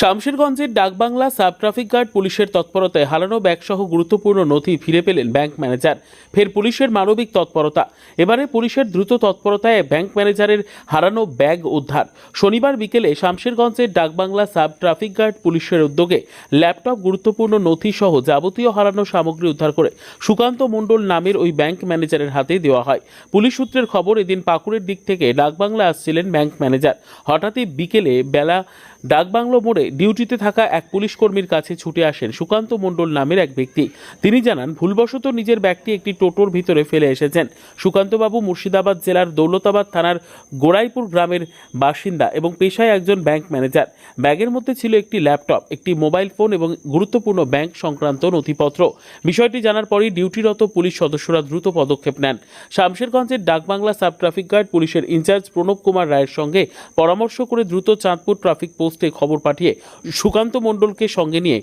শামশেরগঞ্জের ডাকবাংলা sub traffic guard পুলিশের তৎপরতায় হারানো ব্যাগসহ গুরুত্বপূর্ণ নথি ফিরে পেলেন ব্যাংক ম্যানেজার। ফের পুলিশের মানবিক তৎপরতা। এবারে পুলিশের দ্রুত তৎপরতায় ব্যাংক ম্যানেজারের হারানো ব্যাগ উদ্ধার। শনিবার বিকেলে শামশেরগঞ্জের ডাকবাংলা সাব ট্রাফিক গার্ড পুলিশের উদ্যোগে ল্যাপটপ গুরুত্বপূর্ণ নথি সহ যাবতীয় হারানো সামগ্রী উদ্ধার করে সুকান্ত মণ্ডল নামের ওই ব্যাংক ম্যানেজারের হাতে দেওয়া হয়। পুলিশ সূত্রের খবর, এদিন পাকুড়ের দিক থেকে ডাকবাংলা আসছিলেন ব্যাংক ম্যানেজার। হঠাৎই বিকেলে বেলা ডাকবাংলো মোড়ে ডিউটিতে থাকা এক পুলিশ কর্মীর কাছে ছুটে আসেন সুকান্ত মণ্ডল নামের এক ব্যক্তি। তিনি জানান, ভুলবশত নিজের ব্যাগটি একটি টোটোর ভিতরে ফেলে এসেছেন। সুকান্তবাবু মুর্শিদাবাদ জেলার দৌলতাবাদ থানার গোড়াইপুর গ্রামের বাসিন্দা এবং পেশায় একজন ব্যাংক ম্যানেজার। ব্যাগের মধ্যে ছিল একটি ল্যাপটপ, একটি মোবাইল ফোন এবং গুরুত্বপূর্ণ ব্যাংক সংক্রান্ত নথিপত্র। বিষয়টি জানার পরই ডিউটিরত পুলিশ সদস্যরা দ্রুত পদক্ষেপ নেন। শামশেরগঞ্জের ডাকবাংলা সাব ট্রাফিক গার্ড পুলিশের ইনচার্জ প্রণব কুমার রায়ের সঙ্গে পরামর্শ করে দ্রুত চাঁদপুর ট্রাফিক পোস্টে খবর পাঠিয়ে সুকান্ত মণ্ডলকে সঙ্গে নিয়ে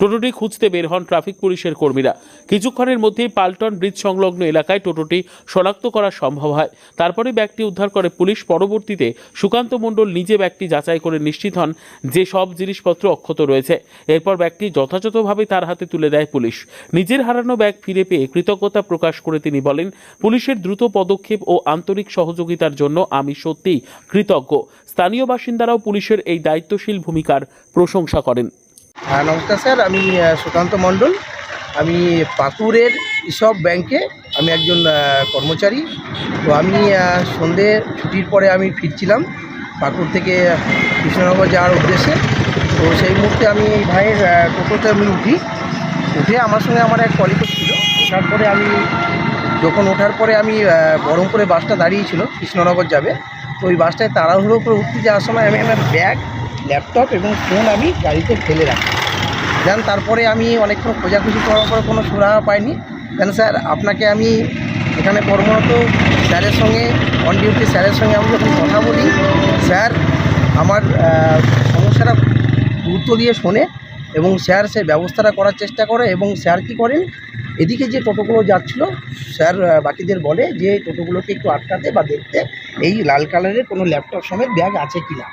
টোটোটি খুঁজতে বের হন ট্রাফিক পুলিশের কর্মীরা। কিছুক্ষণের মধ্যেই পাল্টন ব্রিজ সংলগ্ন এলাকায় টোটোটি শনাক্ত করা সম্ভব হয়। তারপরে ব্যাগটি উদ্ধার করে পুলিশ পরবর্তীতে সুকান্ত মণ্ডল নিজে ব্যাগটি যাচাই করে নিশ্চিত হন যে সব জিনিসপত্র অক্ষত রয়েছে। এরপর ব্যাগটি যথাযথভাবে তার হাতে তুলে দেয় পুলিশ। নিজের হারানো ব্যাগ ফিরে পেয়ে কৃতজ্ঞতা প্রকাশ করে তিনি বলেন, পুলিশের দ্রুত পদক্ষেপ ও আন্তরিক সহযোগিতার জন্য আমি সত্যিই কৃতজ্ঞ। স্থানীয় বাসিন্দারাও পুলিশের এই দায়িত্বশীল ভূমিকার প্রশংসা করেন। নমস্কার স্যার, আমি সুকান্ত মণ্ডল। আমি পাকুড়ের ইসব ব্যাংকে আমি একজন কর্মচারী। তো আমি সন্ধে ছুটির পরে আমি ফিরছিলাম পাকুড় থেকে কৃষ্ণনগর যাওয়ার উদ্দেশ্যে। তো সেই মুহূর্তে আমি এই ভাইয়ের টোটোতে আমি উঠি। উঠে আমার সঙ্গে আমার এক কলিগ ছিল। ওঠার পরে আমি, যখন ওঠার পরে আমি বহরমপুরে বাসটা দাঁড়িয়েছিল, কৃষ্ণনগর যাবে। তো ওই বাসটায় তাড়াহুড়ো করে উঠতে যাওয়ার সময় আমি আমার ব্যাগ ল্যাপটপ এবং ফোন আমি গাড়িতে ফেলে রাখি। দেন তারপরে আমি অনেকক্ষণ খোঁজাখুঁজি করার পরে কোনো সুরাহা পাইনি। দেন স্যার, আপনাকে আমি এখানে কর্মরত স্যারের সঙ্গে অন ডিউটি স্যারের সঙ্গে আমি যখন কথা বলি, স্যার আমার সমস্যাটা গুরুত্ব দিয়ে শোনে এবং স্যার সে ব্যবস্থাটা করার চেষ্টা করে এবং স্যার কী করেন, এদিকে যে টোটোগুলো যাচ্ছিল, স্যার বাকিদের বলে যে টোটোগুলোকে একটু আটকাতে বা দেখতে এই লাল কালারের কোনো ল্যাপটপ সমেত ব্যাগ আছে কি না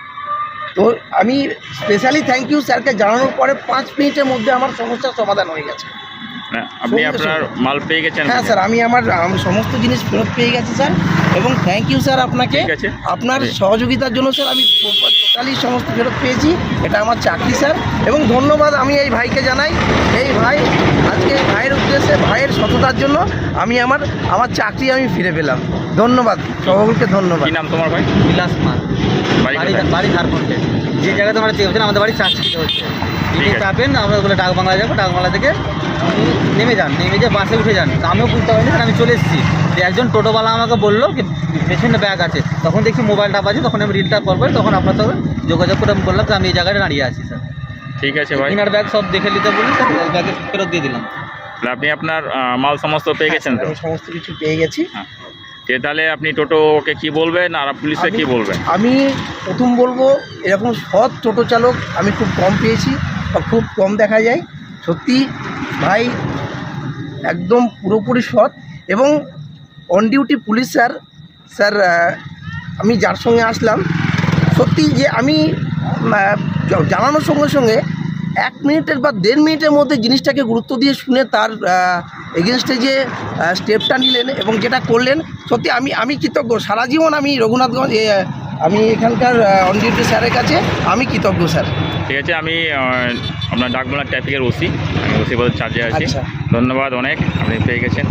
তো আমি স্পেশালি থ্যাংক ইউ স্যারকে জানানোর পরে পাঁচ মিনিটের মধ্যে আমার সমস্যার সমাধান হয়ে গেছে। না আপনি আপনার মাল পেয়ে গেছেন হ্যাঁ স্যার আমি আমার সমস্ত জিনিস ফেরত পেয়ে গেছি স্যার এবং থ্যাংক ইউ স্যার আপনাকে। আপনার সহযোগিতার জন্য স্যার আমি টোটালি সমস্ত ফেরত পেয়েছি। এটা আমার চাকরি স্যার এবং ধন্যবাদ আমি এই ভাইকে জানাই। এই ভাই আজকে ভাইয়ের উদ্দেশ্যে ভাইয়ের সততার জন্য আমি আমার আমার চাকরি আমি ফিরে পেলাম। ধন্যবাদ সকলকে ধন্যবাদ। নাম তোমার ভাই? বিলাস মাল। বাড়ি বাড়ি ঝাড়খণ্ডে যে জায়গাতে আমরা চেয়েছেন আমাদের বাড়ি চার্জশিটে হচ্ছে। যদি চাপেন আমরা বলে ডাক বাংলা যাব ডাক বাংলা থেকে নেমে যান নেমে যে বাসে উঠে যান। আমিও বুঝতে পারিনি আমি চলে এসেছি। একজন টোটোওয়ালা আমাকে বলল কি পেছনে ব্যাগ আছে। তখন দেখছি মোবাইলটা বাজে তখন আমি রিলটা কল করে তখন আপনার সাথে যোগাযোগ করে আমি বললাম যে আমি এই জায়গায় দাঁড়িয়ে আছি স্যার। ঠিক আছে ভাই। ইনার ব্যাগ সব দেখে নিতে বলি স্যার ব্যাগে ফেরত দিয়ে দিলাম। আপনি আপনার মাল সমস্ত পেয়ে গেছেন তো? আমি সমস্ত কিছু পেয়ে গেছি। হ্যাঁ। যে তাহলে আপনি টোটোকে কি বলবেন আর পুলিশে কি বলবেন? আমি প্রথম বলব এরকম সৎ টোটো চালক আমি খুব কম পেয়েছি বা খুব কম দেখা যায়। সত্যি ভাই একদম পুরোপুরি সৎ এবং on duty police sir sir আমি যার সঙ্গে আসলাম। সত্যি যে আমি জানানোর সঙ্গে সঙ্গে এক মিনিটের বা দেড় মিনিটের মধ্যে জিনিসটাকে গুরুত্ব দিয়ে শুনে তার এগেনস্টে যে স্টেপটা নিলেন এবং যেটা করলেন সত্যি আমি আমি কৃতজ্ঞ। সারা জীবন আমি রঘুনাথগঞ্জ আমি এখানকার অন ডিউটি স্যারের কাছে আমি কৃতজ্ঞ স্যার। ঠিক আছে আমি আপনার ডাকবাংলা ট্রাফিকের ওসি আমি ওসি পদের চার্জে আছি। আচ্ছা। ধন্যবাদ অনেক আপনি পেয়ে গেছেন।